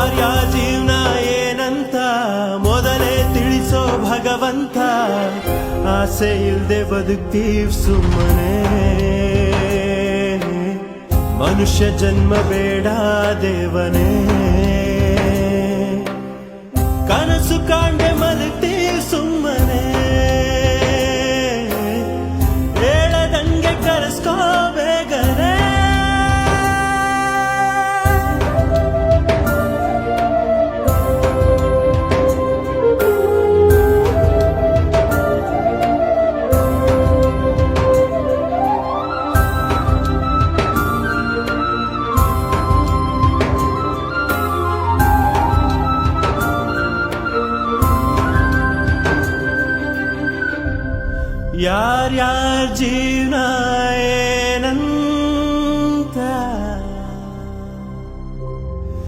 ಯಾರ್ಯಾರ ಜೀವನ ಏನಂತ ಮೊದಲೇ ತಿಳಿಸೋ ಭಗವಂತ. ಆಸೆ ಇಲ್ದೆ ಬದುಕ್ತೀವ್ ಸುಮ್ಮನೆ. ಮನುಷ್ಯ ಜನ್ಮ ಬೇಡ ದೇವನೇ. ಯಾರ್ಯಾರ ಜೀವನ